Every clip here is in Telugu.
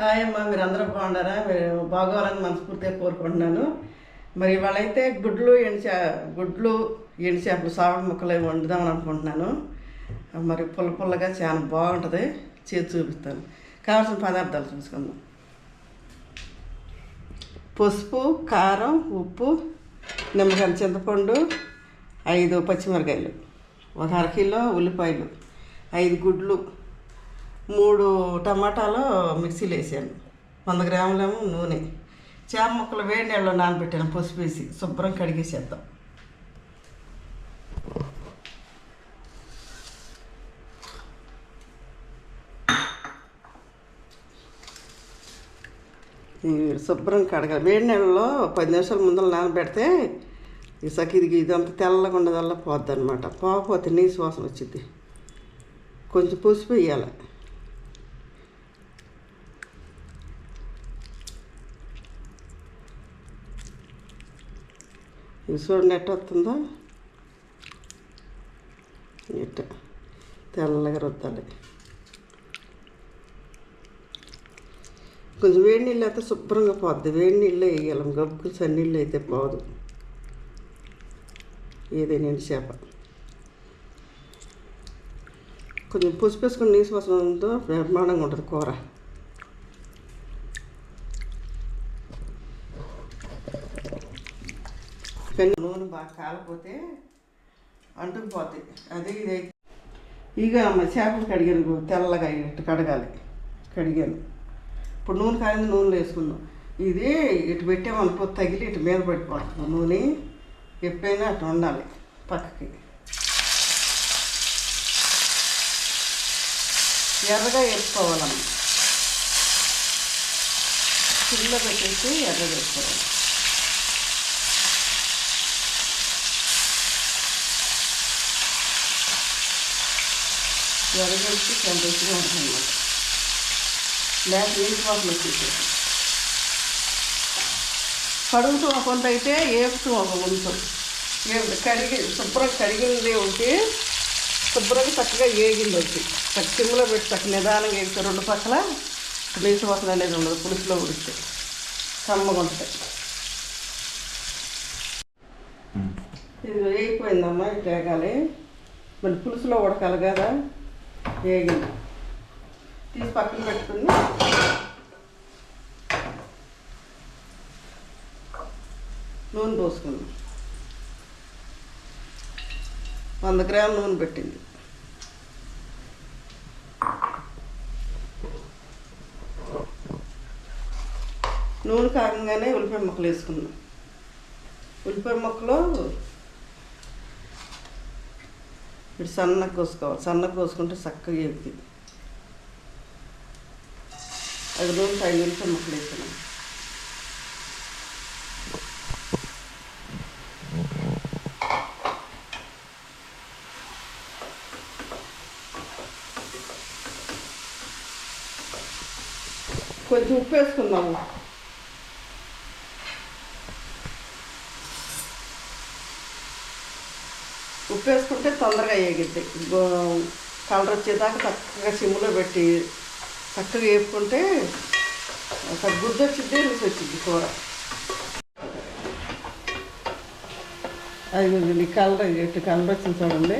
హాయ్ అమ్మా మీరు అందరూ బాగున్నారా? మీరు బాగోవాలని మనస్ఫూర్తిగా కోరుకుంటున్నాను. మరి వాళ్ళైతే గుడ్లు ఎండి గుడ్లు ఎండి చేపలు సావడ ముక్కలు వండుదామని అనుకుంటున్నాను. మరి పుల్ల పుల్లగా చాలా బాగుంటుంది. చేసి చూపిస్తాను. కావాల్సిన పదార్థాలు చూసుకుందాం. పసుపు కారం ఉప్పు నిమ్మకాయ చింతపండు ఐదు పచ్చిమిరకాయలు ఒక అర కిలో ఉల్లిపాయలు ఐదు గుడ్లు. మూడు టమాటాలు మిక్సీలో వేసాను. వంద గ్రాములేమో నూనె. చేప ముక్కలు వేడి నీళ్ళలో నానబెట్టాను పసుపు వేసి. శుభ్రం కడిగేసేద్దాం. శుభ్రం కడగాలి. వేడి నీళ్ళలో పది నిమిషాల ముందర నానబెడితే ఇసక ఇది ఇదంతా తెల్లగా ఉండదల్లా పోద్ది అనమాట పోకపోతే నీసు వాసన వచ్చింది కొంచెం పసుపు వేయాలి. ఇది చూడండి ఎట్ట వస్తుందో? ఎట్ట తెల్లగా రుద్దాలి. కొంచెం వేడి నీళ్ళు అయితే శుభ్రంగా పోద్ది. వేడి నీళ్ళు వేయాలి గబ్బుకు సన్నీళ్ళు అయితే పోదు. ఏదైనా చేప. కొంచెం పుసిపేసుకుని నీసు వాసనతో బ్రహ్మాండంగా ఉంటుంది కూర. కానీ నూనె బాగా కాలిపోతే అంటుకుపోతాయి అదే ఇది ఇక అమ్మ చేపలు కడిగాను తెల్లగా ఇటు కడగాలి. కడిగాను. ఇప్పుడు నూనె కాలింది నూనెలో వేసుకుందాం. ఇది ఇటు పెట్టామనుకో తగిలి ఇటు మీద పడిపోతుంది. నూనె ఎప్పుడైనా అటు ఉండాలి పక్కకి. ఎర్రగా వేసుకోవాలమ్మ చిల్ల పెట్టేసి ఎర్రగా వేసుకోవాలి ఎర్రగలిసి టెంపరేచర్గా ఉంటుంది లేక నీటి వాసన వచ్చేసేది కడుగుతూ కొంత అయితే ఏపుతూ ఒక వంట కడిగి శుభ్రంగా కడిగింది ఉంటే శుభ్రంగా చక్కగా ఏగింది ఒకటి చక్క సిమ్లో పెట్టి చక్క నిదానంగా వేస్తే రెండు పక్కల నీటి వాసన అనేది ఉండదు పులుసులో ఉడితే కమ్మగా ఉంటాయి ఇది వేగిపోయిందమ్మా ఇది వేగాలి మళ్ళీ పులుసులో ఉడకాలి కదా. వేగింది తీసి పక్కన పెట్టుకుని నూనె పోసుకున్నాం వంద గ్రాముల నూనె పెట్టింది. నూనె కాగంగానే ఉల్లిపాయ ముక్కలు వేసుకున్నాం ఉల్లిపాయ ముక్కలు ఇటు సన్నగా కోసుకోవాలి. సన్నగా కోసుకుంటే చక్కగా ఎగుతుంది అది రోజులు ఐదు నిమిషం ముక్కలు వేసుకున్నాం కొంచెం ఉప్పు వేసుకుందాము. ఉప్పు వేసుకుంటే తొందరగా వేగిద్ది. కలర్ వచ్చేదాకా చక్కగా సిమ్లో పెట్టి చక్కగా వేపుకుంటే ఒక గుడ్డు వచ్చింది రుచి వచ్చింది కూర. అది ఈ కలర్ ఎటు కలర్ వచ్చింది చూడండి.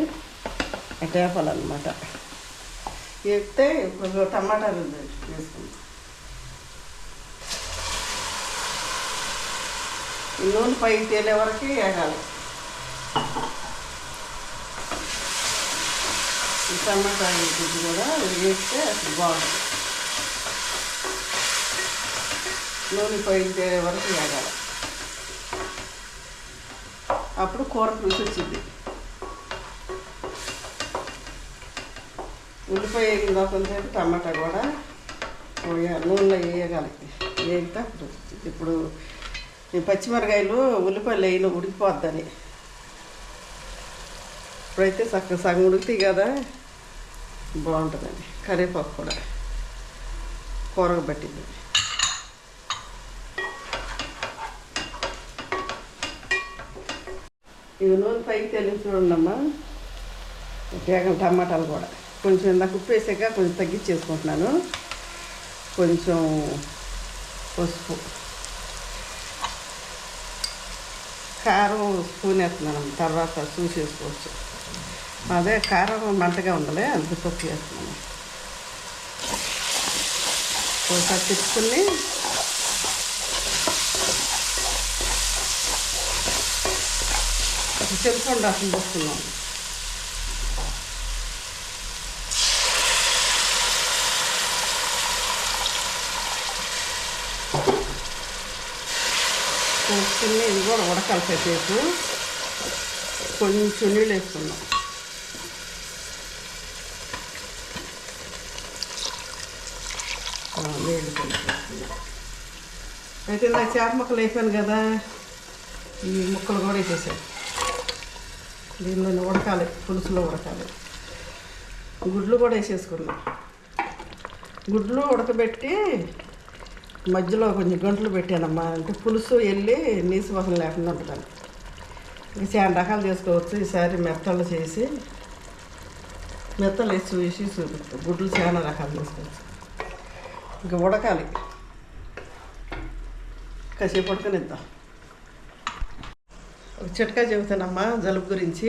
అటు అనమాట వేస్తే ఇప్పుడు టమాటాలు వేసుకుంటాం నూనె పైకి తేలే వరకు వేగాలి. ఈ టమాటా గుడ్డు కూడా వేస్తే అసలు బాగుంటుంది. నూనె పోయితే వరకు వేగాలి. అప్పుడు కూర రుచి వచ్చింది. ఉల్లిపాయ వేగిందా కొంతసేపు టమాటా కూడా నూనెలో వేయగాలి. వేగితే అప్పుడు ఇప్పుడు పచ్చిమిరకాయలు ఉల్లిపాయలు వేయను ఉడికిపోద్దని. ఇప్పుడైతే చక్కగా సగం ఉడుకుతాయి కదా. బాగుంటుందండి. కరివేపాకు కూడా. కూరకు పట్టింది. ఇవి నూనె పైకి తెలియదు చూడండమ్మా. కేకం టమాటాలు కూడా. కొంచెం ఇందాక ఉప్పు వేసాక కొంచెం తగ్గించేసుకుంటున్నాను కొంచెం పసుపు. కారం స్పూన్ వేస్తున్నాను. తర్వాత చూసేసుకోవచ్చు అదే కారం మంటగా ఉండలే అందుకు పప్పు వేస్తున్నాను ఒకసారి తిప్పుకుని చెరుకుండ అసలు పోస్తున్నాం పోసుకుని ఇది కూడా ఉడకాలి సేపు కొంచెం నీళ్ళు వేసుకున్నాం. నీళ్ళు కొంచెం. అయితే నాకు చేప ముక్కలు వేసాను కదా ఈ ముక్కలు కూడా వేసేసాను. దీనిలో ఉడకాలి పులుసులో ఉడకాలి. గుడ్లు కూడా వేసేసుకున్నాం. గుడ్లు ఉడకబెట్టి మధ్యలో కొంచెం గంటలు పెట్టానమ్మా. అంటే పులుసు వెళ్ళి నీసు వాసన లేకుండా ఉంటుందని ఇంక చాలా రకాలు చేసుకోవచ్చు. ఈసారి మెత్తలు చేసి మెత్తలు వేసి చూసి చూపిస్తాం. గుడ్లు చాలా రకాలు చేసుకోవచ్చు. ఇంకా ఉడకాలి. కాసేపు ఉడకనిద్దాం? ఒక చిట్కా చెబుతానమ్మా జలుబు గురించి.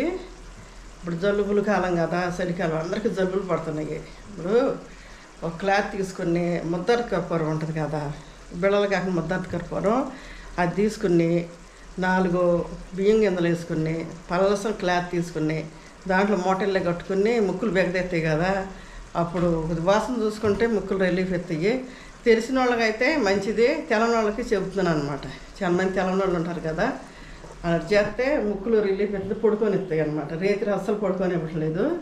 ఇప్పుడు జలుబులు కాలం కదా చలికాలం అందరికీ జలుబులు పడుతున్నాయి. ఇప్పుడు ఒక క్లాత్ తీసుకుని ముద్దటి కర్పూరం ఉంటుంది కదా బిళ్ళలు కాకుండా ముద్దటి కర్పూరం. అది తీసుకుని నాలుగు బియ్యం గింజలు వేసుకుని పలసం క్లాత్ తీసుకుని దాంట్లో మూటల్లో కట్టుకుని ముక్కులు బెగదెత్తాయి కదా అప్పుడు ఇది వాసన చూసుకుంటే ముక్కులు రిలీఫ్ ఎత్తాయి తెలిసిన వాళ్ళకైతే మంచిది తెలని వాళ్ళకి చెబుతున్నాను అనమాట చాలా మంది తెలని వాళ్ళు ఉంటారు కదా అలా చేస్తే ముక్కులు రిలీఫ్ ఎత్తుంది పడుకొని ఇస్తాయి అనమాట రేతిరి అస్సలు పడుకొని ఇవ్వట్లేదు.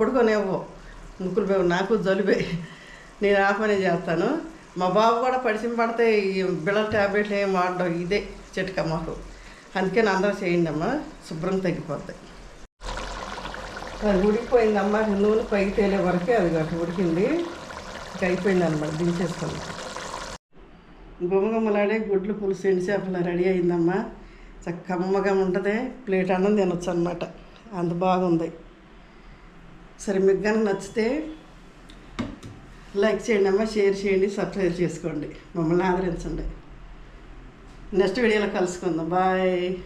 పడుకోనివ్వవు ముక్కులు బె- నాకు జలుబే. నేను ఆ పని చేస్తాను. మా బాబు కూడా పరిచయం పడితే ఈ బిళ్ళ ట్యాబ్లెట్లు ఏం వాడడం ఇదే చిట్కా మాకు. అందుకని అందరూ చేయండి అమ్మా. శుభ్రం తగ్గిపోతాయి అది ఉడికిపోయిందమ్మా నూనె పైకి తేలే వరకే అది అక్కడ ఉడికింది. ఇంకా అయిపోయింది అనమాట దించేసుకున్నాం గుమగుమలాడే గుడ్లు పులుసు ఎండి చేపలు రెడీ అయిందమ్మా. చక్క కమ్మగా ఉంటుంది. ప్లేట్ అన్నం తినొచ్చు అనమాట అంత బాగుంది. సరే మీకు కనుక నచ్చితే లైక్ చేయండి అమ్మా షేర్ చేయండి సబ్స్క్రైబ్ చేసుకోండి. మమ్మల్ని ఆదరించండి. నెక్స్ట్ వీడియోలో కలుసుకుందాం. బాయ్.